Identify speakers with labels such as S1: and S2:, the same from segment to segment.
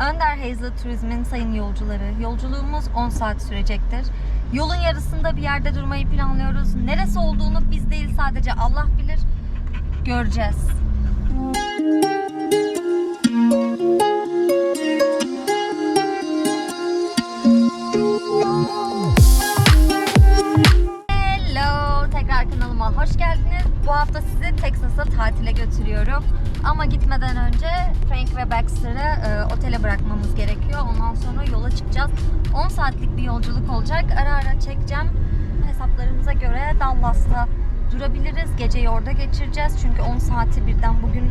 S1: Önder Hazle Turizm'in sayın yolcuları, yolculuğumuz 10 saat sürecektir. Yolun yarısında bir yerde durmayı planlıyoruz. Neresi olduğunu biz değil sadece Allah bilir. Göreceğiz. Hello, tekrar kanalıma hoş geldiniz. Bu hafta sizi Texas'a tatile götürüyorum. Ama gitmeden önce Frank ve Baxter'ı e, otele bırakmamız gerekiyor. Ondan sonra yola çıkacağız. 10 saatlik bir yolculuk olacak. Ara ara çekeceğim. Hesaplarımıza göre Dallas'ta durabiliriz. Geceyi orada geçireceğiz. Çünkü 10 saati birden bugün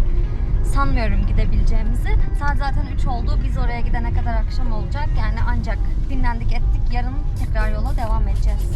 S1: sanmıyorum gidebileceğimizi. Saat zaten 3 oldu. Biz oraya gidene kadar akşam olacak. Yani ancak dinlendik ettik. Yarın tekrar yola devam edeceğiz.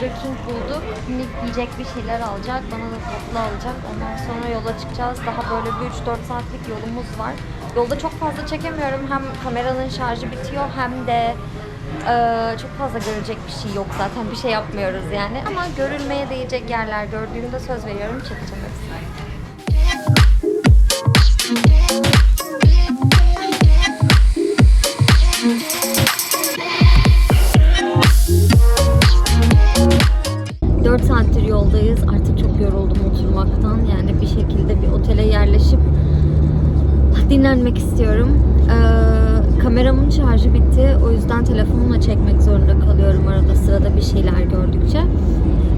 S1: Burger King bulduk. Nick yiyecek bir şeyler alacak. Bana da tatlı alacak. Ondan sonra yola çıkacağız. Daha böyle bir 3-4 saatlik yolumuz var. Yolda çok fazla çekemiyorum. Hem kameranın şarjı bitiyor hem de eee, çok fazla görecek bir şey yok zaten. Bir şey yapmıyoruz yani. Ama görülmeye değecek yerler gördüğümde söz veriyorum çekeceğim hepsini. Dinlenmek istiyorum. Ee, kameramın şarjı bitti. O yüzden telefonla çekmek zorunda kalıyorum arada sırada bir şeyler gördükçe.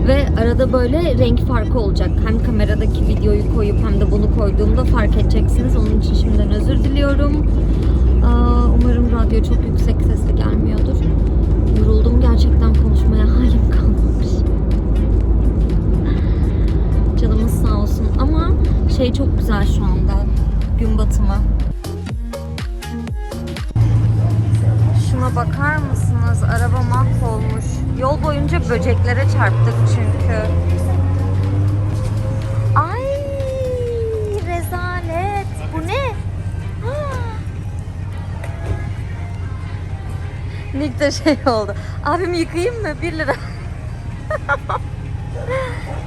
S1: Ve arada böyle renk farkı olacak. Hem kameradaki videoyu koyup hem de bunu koyduğumda fark edeceksiniz. Onun için şimdiden özür diliyorum. Aa, umarım radyo çok yüksek sesle gelmiyordur. Böceklere çarptık çünkü. Ay rezalet. Bu ne? Ah! Nick de şey oldu. Abim yıkayayım mı? 1 lira.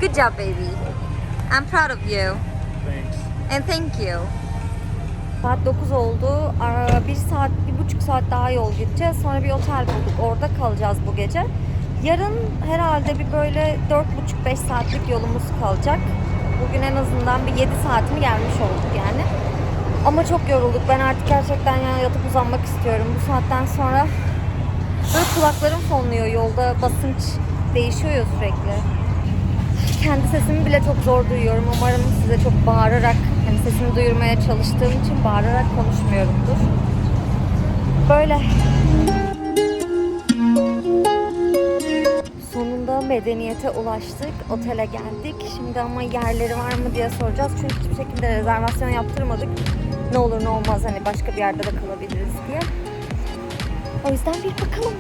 S1: Good job baby. I'm proud of you.
S2: Thanks.
S1: And thank you. Saat 9 oldu. Bir saat, bir buçuk saat daha yol gideceğiz. Sonra bir otel bulduk. Orada kalacağız bu gece. Yarın herhalde bir böyle 4,5-5 saatlik yolumuz kalacak. Bugün en azından bir 7 saatimi gelmiş olduk yani. Ama çok yorulduk. Ben artık gerçekten yani yatıp uzanmak istiyorum. Bu saatten sonra böyle kulaklarım fonluyor. Yolda basınç değişiyor ya sürekli kendi sesimi bile çok zor duyuyorum. Umarım size çok bağırarak, hani sesimi duyurmaya çalıştığım için bağırarak konuşmuyorumdur. Böyle. Medeniyete ulaştık. Otele geldik. Şimdi ama yerleri var mı diye soracağız. Çünkü hiçbir şekilde rezervasyon yaptırmadık. Ne olur ne olmaz hani başka bir yerde de kalabiliriz diye. O yüzden bir bakalım.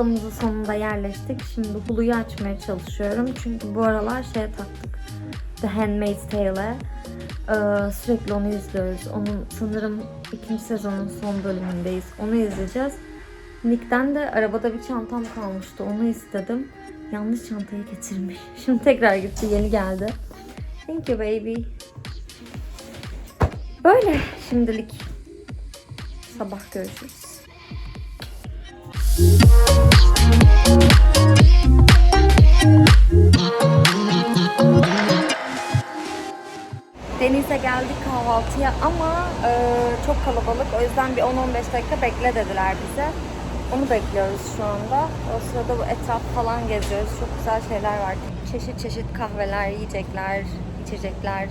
S1: Odamızı sonunda yerleştik. Şimdi Hulu'yu açmaya çalışıyorum. Çünkü bu aralar şeye taktık. The Handmaid's Tale'e. Ee, sürekli onu izliyoruz. Onun sanırım ikinci sezonun son bölümündeyiz. Onu izleyeceğiz. Nick'ten de arabada bir çantam kalmıştı. Onu istedim. Yanlış çantayı getirmiş. Şimdi tekrar gitti. Yeni geldi. Thank you baby. Böyle şimdilik. Sabah görüşürüz. Denize geldik kahvaltıya ama e, çok kalabalık. O yüzden bir 10-15 dakika bekle dediler bize. Onu bekliyoruz şu anda. O sırada bu etraf falan geziyoruz. Çok güzel şeyler var. Çeşit çeşit kahveler, yiyecekler, içecekler,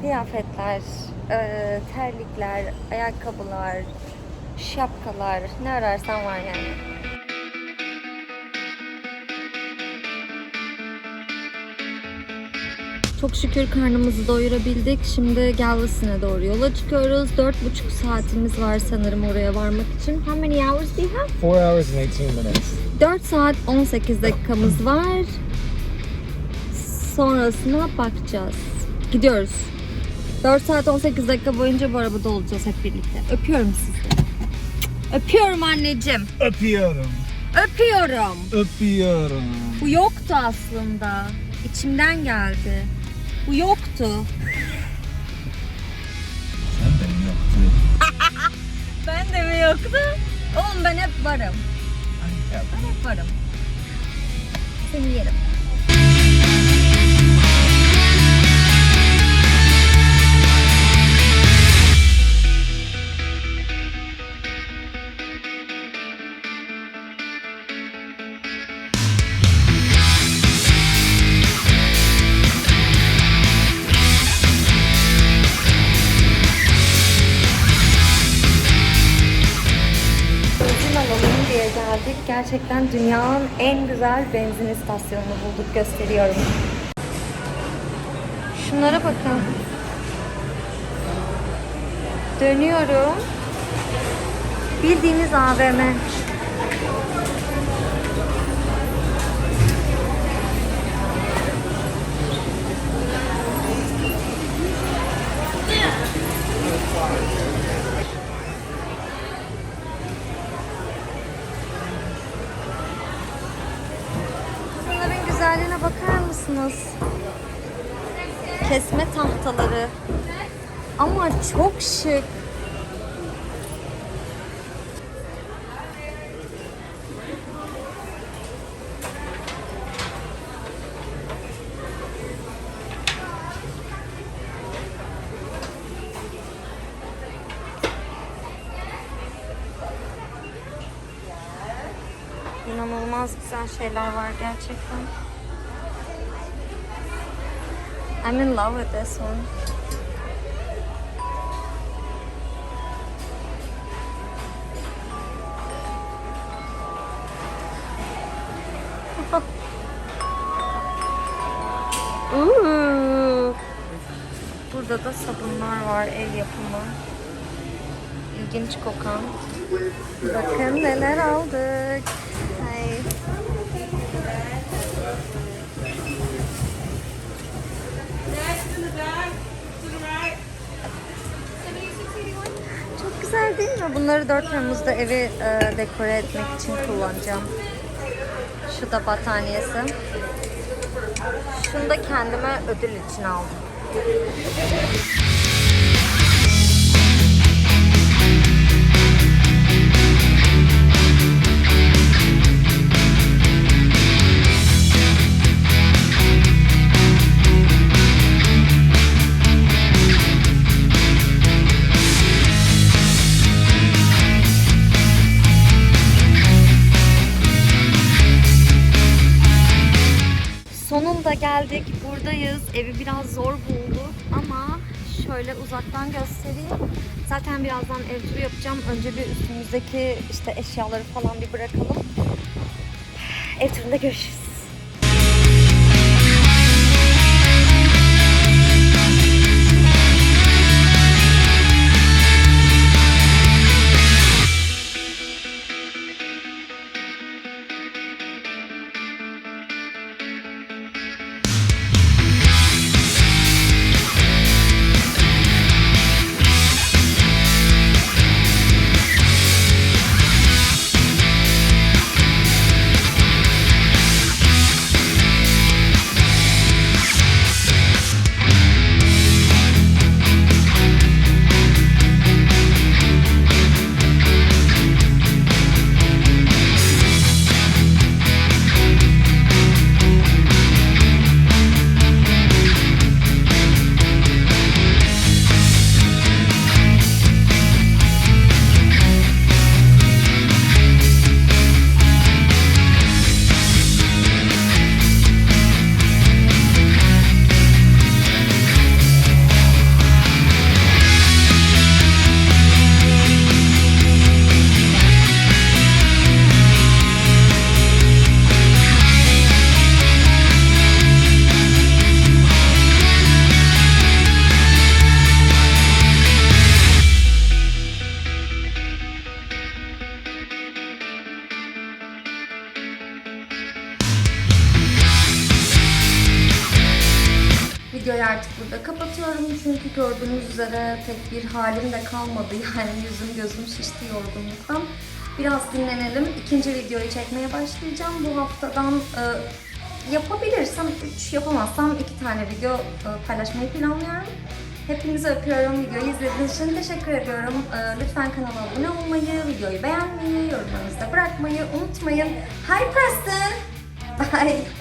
S1: kıyafetler, e, terlikler, ayakkabılar, şapkalar. Ne ararsan var yani. Çok şükür karnımızı doyurabildik. Şimdi Galveston'a doğru yola çıkıyoruz. 4,5 saatimiz var sanırım oraya varmak için. How many hours do you have?
S2: 4 hours and 18 minutes.
S1: 4 saat 18 dakikamız var. Sonrasına bakacağız. Gidiyoruz. 4 saat 18 dakika boyunca bu arabada olacağız hep birlikte. Öpüyorum sizi. Öpüyorum anneciğim.
S2: Öpüyorum.
S1: Öpüyorum.
S2: Öpüyorum.
S1: Bu yoktu aslında. İçimden geldi. Bu yoktu.
S2: Sen benim yoktu.
S1: Ben de mi yoktu? Oğlum ben hep varım. Ben hep varım. Seni yerim. Gerçekten dünyanın en güzel benzin istasyonunu bulduk. Gösteriyorum. Şunlara bakın. Dönüyorum. Bildiğiniz AVM. Güzelliğine bakar mısınız? Kesme tahtaları. Ama çok şık. İnanılmaz güzel şeyler var gerçekten. I'm in love with this one. Burada da sabunlar var el yapımı. İlginç kokan. Bakın neler aldık. Ay. Çok güzel değil mi? Bunları 4 Temmuz'da evi e, dekore etmek için kullanacağım. Şu da battaniyesi. Şunu da kendime ödül için aldım. Evi biraz zor bulduk ama şöyle uzaktan göstereyim. Zaten birazdan ev turu yapacağım. Önce bir üstümüzdeki işte eşyaları falan bir bırakalım. Ev turunda görüşürüz. Gördüğünüz üzere tek bir halim de kalmadı. Yani yüzüm gözüm şişti yorgunluktan. Biraz dinlenelim. İkinci videoyu çekmeye başlayacağım. Bu haftadan e, yapabilirsem 3 yapamazsam 2 tane video e, paylaşmayı planlıyorum. Hepinizi öpüyorum. Videoyu izlediğiniz için teşekkür ediyorum. E, lütfen kanala abone olmayı, videoyu beğenmeyi, yorumlarınızı da bırakmayı unutmayın. Hi Preston! Bye!